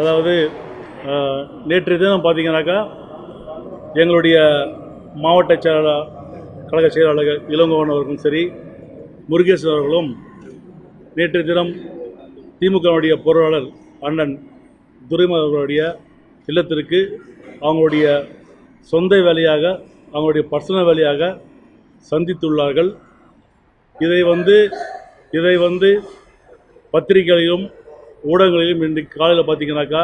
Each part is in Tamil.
அதாவது நேற்று தினம் பார்த்தீங்கன்னாக்கா எங்களுடைய மாவட்ட செயலாளர் கழக செயலாளர்கள் இளங்கோவன் அவர்களும் சரி முருகேசன் அவர்களும் நேற்று தினம் திமுகவுடைய பொருளாளர் அண்ணன் துரைமுருகன் அவர்களுடைய இல்லத்திற்கு அவங்களுடைய சொந்த வேலையாக அவங்களுடைய பர்சனல் வேலையாக சந்தித்துள்ளார்கள். இதை வந்து இதை வந்து பத்திரிகைகளிலும் ஊடகங்களிலும் இன்றைக்கு காலையில் பார்த்தீங்கன்னாக்கா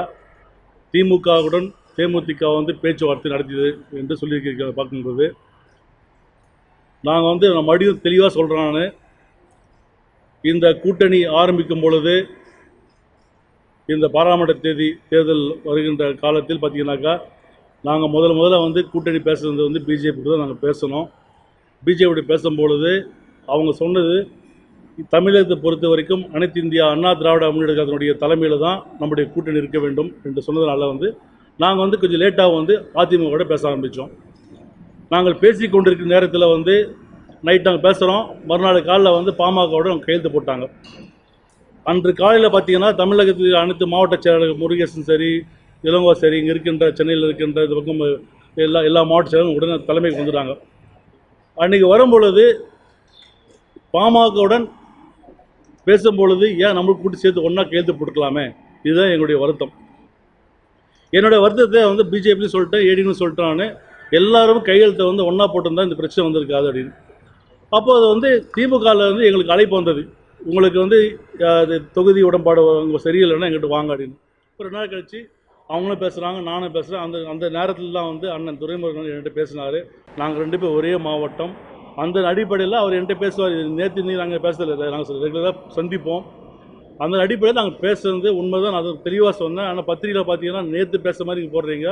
திமுகவுடன் தேமுதிக வந்து பேச்சுவார்த்தை நடத்தியது என்று சொல்லியிருக்க பார்க்கும்போது. நாங்கள் வந்து நான் மறுபடியும் தெளிவாக சொல்கிறேன் நான். இந்த கூட்டணி ஆரம்பிக்கும் பொழுது இந்த பாராளுமன்ற தேதி தேர்தல் வருகின்ற காலத்தில் பார்த்தீங்கன்னாக்கா நாங்கள் முதல் முதல்ல வந்து கூட்டணி பேசுகிறது வந்து பிஜேபி தான் நாங்கள் பேசணும். பிஜேபி பேசும்பொழுது அவங்க சொன்னது தமிழகத்தை பொறுத்த வரைக்கும் அனைத்து இந்தியா அண்ணா திராவிட முன்னேற்ற கழகத்தினுடைய தலைமையில் தான் நம்முடைய கூட்டணி இருக்க வேண்டும் என்று சொன்னதுனால வந்து நாங்கள் வந்து கொஞ்சம் லேட்டாக வந்து அதிமுகவோட பேச ஆரம்பித்தோம் நாங்கள் பேசி கொண்டிருக்கிற நேரத்தில் வந்து நைட் நாங்கள் பேசுகிறோம் மறுநாள் காலையில் வந்து பாமகவோட அவங்க கையெழுத்து போட்டாங்க. அன்று காலையில் பார்த்தீங்கன்னா தமிழகத்தில் அனைத்து மாவட்ட செயலாளர்கள் முருகேசன் சரி இளங்கோ சரி இங்கே இருக்கின்ற சென்னையில் இருக்கின்ற இந்த பக்கம் எல்லா எல்லா மாவட்ட செயலரும் உடனே தலைமைக்கு வந்துட்டாங்க. அன்றைக்கி வரும்பொழுது பாமகவுடன் பேசும்பொழுது ஏன் நம்மளுக்கு கூட்டி சேர்த்து ஒன்றா கையெழுத்து போட்டுக்கலாமே? இதுதான் எங்களுடைய வருத்தம். என்னுடைய வருத்தத்தை வந்து பிஜேபின்னு சொல்லிட்டேன் ஏடின்னு சொல்லிட்டான்னு எல்லாரும் கையெழுத்தை வந்து ஒன்றா போட்டிருந்தா இந்த பிரச்சனை வந்திருக்காது அப்படின்னு. அப்போ அது வந்து திமுகவில் வந்து எங்களுக்கு அழைப்பு வந்தது. உங்களுக்கு வந்து தொகுதி உடன்பாடு உங்க சரியில்லைன்னா எங்கிட்ட வாங்க அப்படின்னு. ஒரு நாள் கழித்து அவங்களும் பேசுகிறாங்க நானும் பேசுகிறேன் அந்த அந்த நேரத்தில் தான் வந்து அண்ணன் துரைமுருகன் என்கிட்ட பேசினார். நாங்கள் ரெண்டு பேரும் ஒரே மாவட்டம். அந்த அடிப்படையில் அவர் என்கிட்ட பேசுவார். நேற்று நீ நாங்கள் பேசலை நாங்கள் ரெகுலராக சந்திப்போம். அந்த அடிப்படையில் நாங்கள் பேசுறது உண்மை தான் நான் அது தெளிவாக சொன்னேன். ஆனால் பத்திரிகையில் பார்த்தீங்கன்னா நேற்று பேச மாதிரி போடுறீங்க.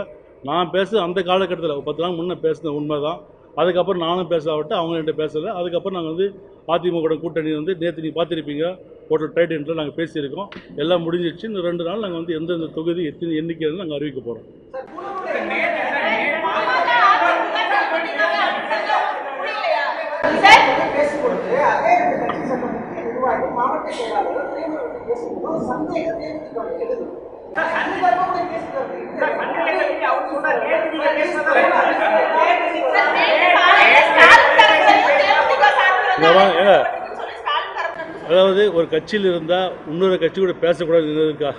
நான் பேச அந்த காலகட்டத்தில். பத்து நாள் முன்னே பேசினது உண்மை தான் அதுக்கப்புறம் நானும் பேசாவிட்டு அவங்க என்கிட்ட பேசலை. அதுக்கப்புறம் நாங்கள் வந்து அதிமுக கூட்டணி வந்து நேற்று நீ பார்த்துருப்பீங்க. ஹோட்டல் டைட்டன்ல நாங்கள் பேசியிருக்கோம். எல்லாம் முடிஞ்சிடுச்சு. இன்னும் ரெண்டு நாள் நாங்கள் வந்து எந்தெந்த தொகுதி எத்தனை எண்ணிக்கைன்னு நாங்கள் அறிவிக்க போகிறோம் பேசும்பொழுது அதே கட்சி சட்டமன்ற நிர்வாகி மாவட்ட செயலாளர் துறைமுறை பேசும்போது சந்தேகம் தேர்ந்தெடுக்க எழுது. அதாவது ஒரு கட்சியில் இருந்தால் இன்னொரு கட்சி கூட பேசக்கூடாது இருக்கா?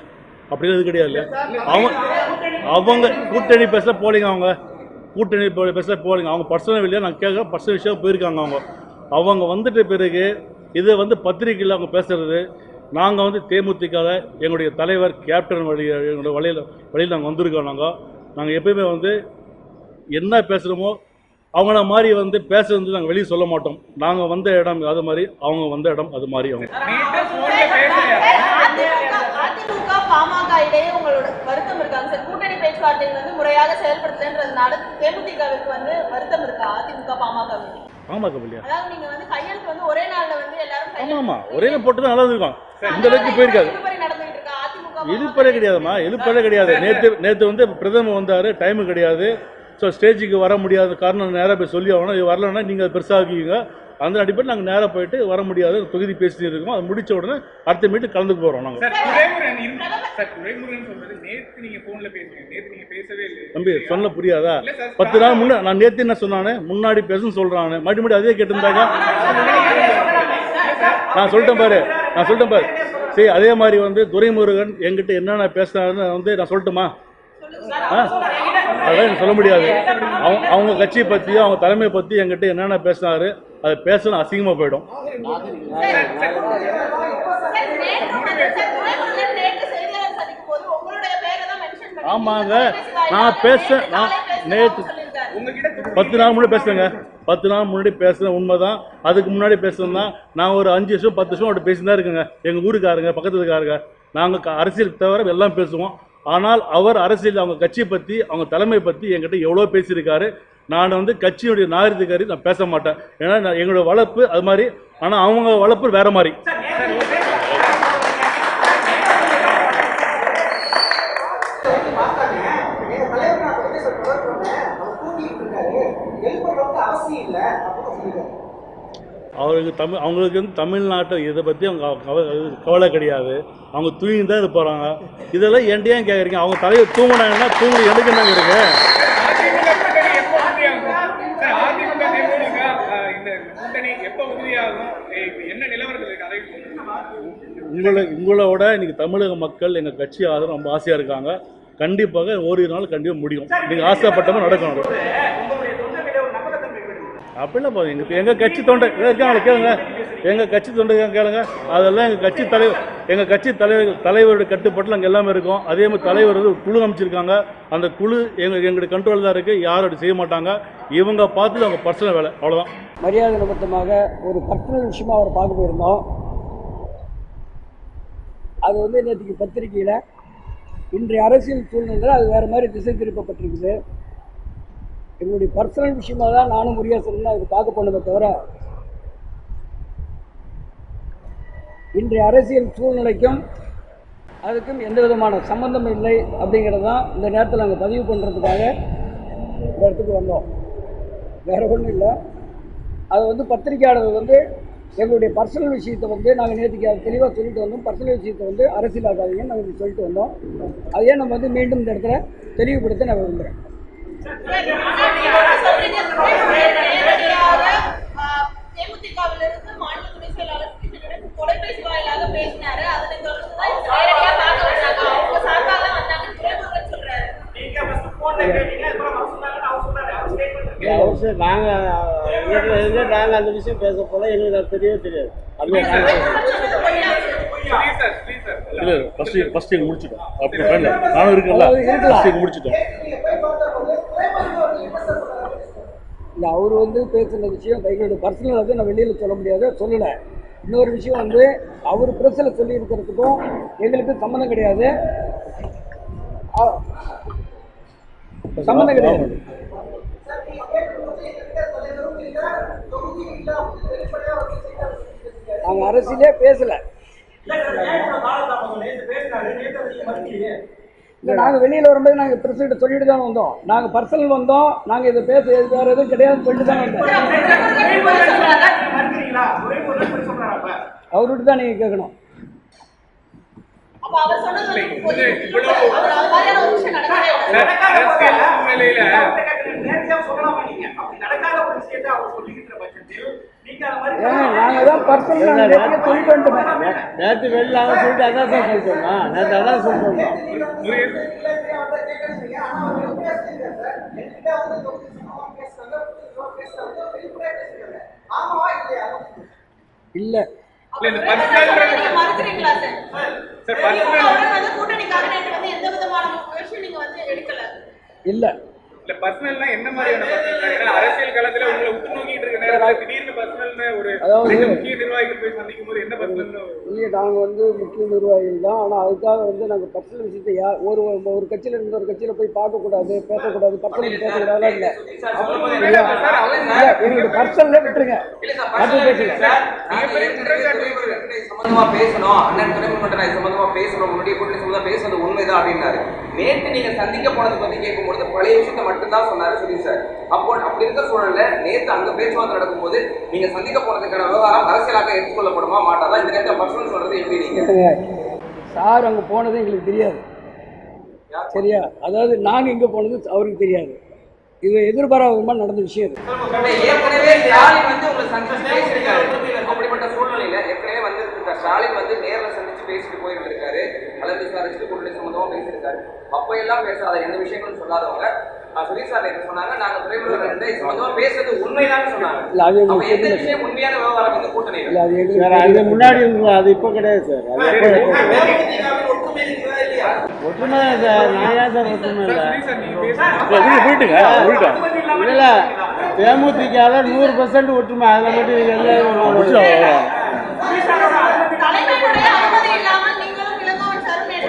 அப்படிங்கிறது கிடையாது அவங்க அவங்க கூட்டணி பேச போலிங்க அவங்க. கூட்டணி பேச போலிங்க. அவங்க பர்சனல் வெளியே நான் கேட்க பர்சனல் விஷயம் போயிருக்காங்க அவங்க. அவங்க வந்துட்ட பிறகு இது வந்து பத்திரிகையில் அவங்க பேசுறது. நாங்கள் வந்து தேமுதிகவில் எங்களுடைய தலைவர் கேப்டன் வழி எங்களுடைய வழியில் வழியில் நாங்கள் வந்திருக்கோம் நாங்கள் நாங்கள் எப்பயுமே வந்து என்ன பேசுகிறோமோ அவங்கள மாதிரி வந்து பேசுறது நாங்கள் வெளியே சொல்ல மாட்டோம். நாங்கள் வந்த இடம் அது மாதிரி அவங்க வந்த இடம் அது மாதிரி அவங்க. அதிமுக பாமக இடையே உங்களோட வருத்தம் இருக்காங்க சார் கூட்டணி பேச்சுவார்த்தை வந்து முறையாக செயல்படுத்துறதுனால தேமுதிகவுக்கு வந்து வருத்தம் இருக்கா? அதிமுக பாமக ஆமாக்கா இல்லையா அதாவது நீங்க வந்து கையெழுத்து வந்து ஒரே நாள்ல வந்து எல்லாரும் ஆமாம் கையெழுத்து ஆமாம் ஒரே போட்டு தான் நல்லா இருக்கும். இந்த அளவுக்கு போயிருக்காது. இழுப்பறே கிடையாதும்மா இழுப்பறே கிடையாது. நேற்று நேற்று வந்து பிரதமர் வந்தார் டைமு கிடையாது. ஸோ ஸ்டேஜுக்கு வர முடியாத காரணம் நேராக போய் சொல்லி ஆகணும். வரலன்னா நீங்கள் பெருசாகிங்க அந்த அடிப்படையில் நாங்கள் நேராக போயிட்டு வர முடியாது தொகுதி பேசிட்டு இருக்கோம். அது முடிச்ச உடனே அடுத்த மீட்டு கலந்துக்க போகிறோம் நாங்கள் தம்பி சொல்ல புரியாதா? பத்து நாள் முன்னே நான் நேற்று என்ன சொன்னானே? முன்னாடி பேசுன்னு சொல்கிறானே மறுபடியும் அதே கேட்டிருந்தாங்க நான் சொல்லிட்டேன் பாரு. நான் சொல்லிட்டேன் பாரு. சரி அதே மாதிரி வந்து துரைமுருகன் என்கிட்ட என்னென்ன பேசினாருன்னு வந்து நான் சொல்லட்டுமா? அதெல்லாம் எனக்கு சொல்ல முடியாது. அவங்க அவங்க கட்சியை பற்றி அவங்க தலைமையை பற்றி என்கிட்ட என்னென்ன பேசினாரு? அதை பேசணும் அசிங்கமாக போயிடும். ஆமாங்க. நான் பேச நான் நேற்று பத்து நாள் முன்னாடி பேசுறேங்க. பத்து நாள் முன்னாடி பேசுனேன் உண்மைதான். அதுக்கு முன்னாடி பேசுனது தான் நான் ஒரு அஞ்சு வருஷம் பத்து வருஷம் அவர்கிட்ட பேசி தான் இருக்கேங்க. எங்கள் ஊருக்காரங்க பக்கத்து இருக்காருங்க நாங்கள் அரசியல் தவிர எல்லாம் பேசுவோம். ஆனால் அவர் அரசியல் அவங்க கட்சியை பற்றி அவங்க தலைமை பற்றி என்கிட்ட எவ்வளோ பேசியிருக்காரு. நான் வந்து கட்சியுடைய நாகரிகக்காரி நான் பேச மாட்டேன். ஏன்னா நான் எங்களோட வளர்ப்பு அது மாதிரி. ஆனால் அவங்க வளர்ப்பு வேற மாதிரி. அவருக்கு தமிழ் அவங்களுக்கு வந்து தமிழ்நாட்டை இதை பற்றி அவங்க கவலை கிடையாது. அவங்க தூங்கி தான் இது போகிறாங்க இதெல்லாம் என்கிட்ட ஏன் கேட்குறீங்க அவங்க தலையை தூங்கினாங்கன்னா தூங்கி எதுக்கு என்னங்க இருக்கு அதிமுக கூட்டணி எப்போ உறுதியாகும் சார் அதிமுக தேமுதிக அஹ், இந்த கூட்டணி எப்போ உறுதியாகும் ஏய், இப்ப என்ன நிலவரத்தில் இருக்கு அதை சொல்லுங்க. உங்களை உங்களோட இன்னைக்கு தமிழக மக்கள் எங்கள் கட்சி ஆதரவு ரொம்ப ஆசையாக இருக்காங்க. கண்டிப்பாக ஓரிரு நாள் கண்டிப்பாக முடியும். நீங்கள் ஆசைப்பட்டவங்க நடக்கும் அப்படிலாம் போதும். எங்கள் எங்கள் கட்சி தொண்டை இருக்காங்களே கேளுங்க எங்கள் கட்சி தொண்டை கேளுங்க? அதெல்லாம் எங்கள் கட்சி தலைவர் எங்கள் கட்சி தலைவர் தலைவருடைய கட்டுப்பாட்டில் அங்கே எல்லாமே இருக்கும். அதே மாதிரி தலைவர் வந்து ஒரு குழு அமைச்சிருக்காங்க. அந்த குழு எங்கள் எங்களுடைய கண்ட்ரோல் தான் இருக்குது யாரும் அப்படி செய்ய மாட்டாங்க. இவங்க பார்த்துட்டு அவங்க பர்சனல் வேலை. அவ்வளோதான் மரியாதை நிமித்தமாக ஒரு பர்சனல் விஷயமா அவர் பார்க்க போயிருந்தோம். அது வந்து நேற்றுக்கு பத்திரிக்கையில் இன்றைய அரசியல் சூழ்நிலையில் அது வேறு மாதிரி திசை திருப்பப்பட்டிருக்குது. எங்களுடைய பர்சனல் விஷயமா தான் நானும் முருகேசன் அது பார்க்க போனதை தவிர இன்றைய அரசியல் சூழ்நிலைக்கும் அதுக்கும் எந்த விதமான சம்பந்தம் இல்லை அப்படிங்கிறது தான் இந்த நேரத்தில் நாங்கள் பதிவு பண்ணுறதுக்காக இந்த இடத்துக்கு வந்தோம். வேற ஒன்றும் இல்லை. அது வந்து பத்திரிகையாளர்கள் வந்து எங்களுடைய பர்சனல் விஷயத்தை வந்து நாங்கள் நேற்றுக்கு அது தெளிவாக சொல்லிட்டு வந்தோம். பர்சனல் விஷயத்தை வந்து அரசியலாக்காதீங்கன்னு நாங்கள் சொல்லிட்டு வந்தோம். அதையே நம்ம வந்து மீண்டும் இந்த இடத்துல தெளிவுபடுத்த நான் விரும்புகிறேன் அவர் நாங்கள் வீட்டில் இருந்து நாங்கள் அந்த விஷயம் பேச போல எங்களுக்கு தெரியவே தெரியாது. இல்லை ஃபஸ்ட்டு ஃபஸ்ட்டு எங்கள் முடிச்சிட்டோம். அப்படி பண்ணல. நானும் இருக்கல முடிச்சிட்டோம். இல்லை அவர் வந்து பேசுன விஷயம் எங்களுடைய பர்சனல் வந்து நான் வெளியில் சொல்ல முடியாது சொல்லலை. இன்னொரு விஷயம் வந்து அவர் ப்ரெஸ்ஸில் சொல்லி இருக்கிறதுக்கும் எங்களுக்கு சம்மந்தம் கிடையாது. சம்மந்தம் கிடையாது சார் நீங்க கேட்கும்போது எங்க தலைவரும் இல்ல தொகுதி இல்ல அப்படின்னு வெளிப்படையா வந்து செய்தார் நாங்கள் அரசியலே பேசலை. இல்ல நாங்கள் வெளியில் வரும்போது நாங்கள் பிரசிடண்ட் சொல்லிட்டு தான் வந்தோம். நாங்கள் பர்சனல் வந்தோம். நாங்கள் இதை பேச இது வேறு எதுவும் கிடையாதுன்னு சொல்லிட்டு தான் வந்தோம். அவர்கிட்ட தான் நீங்கள் கேட்கணும். நடக்காத ஒரு விஷயத்தை அவர் சொல்லிக்கிற நேற்று வெளியில் அவங்க சொல்லிட்டு அதான் சார் சொல்லிட்டு வந்தோம் நேற்று அதான் சொல்லிட்டு வந்தோம் முருகேசன் இல்லையா வந்து கேட்கறீங்க ஆனா அவர் பேசுறீங்க சார் என்கிட்ட வந்து தொகுதி சம்பந்தமா பேசுறாங்க புதுசா பேசுறாங்க வெளிப்படையா பேசுறாங்க ஆமாவா இல்லையா இல்லை. இல்ல இல்லை இல்ல பர்சனல்னா என்ன மாதிரியான அரசியல் களத்துல உங்களை உற்று நோக்கிட்டு இருக்க நேரத்துல இல்லை நாங்கள் வந்து முக்கிய நிர்வாகிகள் தான். ஆனால் அதுக்காக வந்து நாங்கள் பர்சனல் விஷயத்தை ஒரு ஒரு கட்சியில் இருந்து ஒரு கட்சியில் போய் பார்க்கக்கூடாது பேசக்கூடாது பர்சனல் பேசக்கூடாது இல்லை. இல்லை எங்களுக்கு பர்சனலே விட்டுருங்க. அது பேசுங்க சம்பந்தமா பேசணும். அண்ணன் இது சம்பந்தமா பேசணும். முன்னாடியே கூட்டணி சம்பந்தமா பேசுறது உண்மைதான் அப்படின்னாரு. நேத்து நீங்க சந்திக்க போனதை பத்தி கேட்கும்போது பழைய விஷயத்த மட்டும்தான் சொன்னாரு சுதீர் சார். அப்போ அப்படி இருக்க சூழல்ல நேத்து அங்க பேச்சுவார்த்தை நடக்கும்போது நீங்க சந்திக்க போனதுக்கான விவகாரம் அரசியலாக எடுத்துக்கொள்ளப்படுமா மாட்டாதா? இந்த நேரத்தில் பர்சனல் சொல்றது எப்படி நீங்க? சார் அங்கே போனது எங்களுக்கு தெரியாது. சரியா? அதாவது நாங்கள் இங்கே போனது அவருக்கு தெரியாது. இது எதிர்பாராத விதமாக நடந்த விஷயம் இது. ஏற்கனவே ஸ்டாலின் வந்து உங்களை சந்திச்சு பேசியிருக்காரு. அப்படிப்பட்ட சூழ்நிலையில ஏற்கனவே வந்து ஸ்டாலின் வந்து நேர்ல சந்திச்சு பேசிட்டு போயிருந்திருக்காரு. கலந்து விசாரிச்சுட்டு கூட்டணி சம்பந்தமா பேசியிருக்காரு. அப்ப எல்லாம் பேசாத எந்த விஷயங்களும் சொல்லாதவங்க. சுதீர் சார் என்ன சொன்னாங்க நாங்க துறைமுருகன் ரெண்டு இது சம்பந்தமா பேசுறது உண்மைதான் சொன்னாங்க. இல்லை அது அப்ப எந்த தெரியல விஷயம் உண்மையான விவகாரம் இந்த கூட்டணியில இல்லை. அது எங்களுக்கு சார் அது. முன்னாடி இருந்தது அது இப்போ கிடையாது சார். ஒற்றுமை நான் ஏன் சார். ஒற்றுமை இல்லை. நீங்கள் போயிட்டுங்க இல்லை. தேமுதிகால நூறு பர்சன்ட் ஒற்றுமை அதில் மட்டும் நேற்று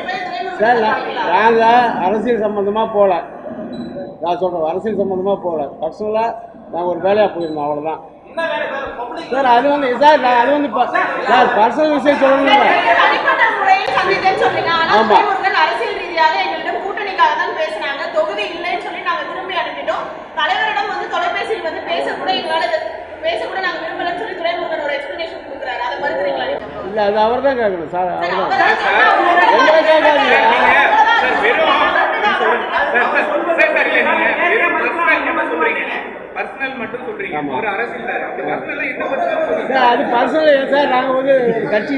போய் சார் நாங்கள் அரசியல் சம்மந்தமாக போகல. நான் சொல்கிறேன் அரசியல் சம்மந்தமாக போகல பர்சனலாக நான் ஒரு வேலையாக போயிருந்தேன் அவ்வளோதான் சார் அது வந்து சார் நான் அது வந்து சார் பர்சனல் விஷயம் சொல்லணும்ல தனிப்பட்ட முறையில் சந்தித்தேன்னு சொல்றீங்க ஆனா ஆமா. துறைமுருகன் அரசியல் ரீதியாக எங்களிடம் கூட்டணிக்காக தான் பேசினாங்க தொகுதி இல்லைன்னு சொல்லி நாங்க திரும்பி அனுப்பிட்டோம் தலைவரிடம் வந்து தொலைபேசியில் வந்து பேசக்கூட எங்களால இதை பேசக்கூட நாங்க விரும்பலன்னு சொல்லி துறைமுருகன் இருக்கிறாரு அதை மறுக்கிறீங்களா இல்லை அது அவர் தான் கேட்கணும் சார் சரி, அவர் தான் தான் எங்களை கேட்காதீங்க சார் வெறும் சார் சார் சார் சார் இல்ல நீங்க வெறும் பர்சனல் மட்டும் சொல்றீங்க பர்சனல் மட்டும் சொல்றீங்க ஒரு அரசியல் அது பர்சனல் சார் நாங்கள் வந்து கட்சி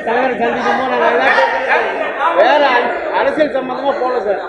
தலைவரை சந்திக்கும் போது நாங்கள் வேற அரசியல் சம்பந்தமாக போகல சார்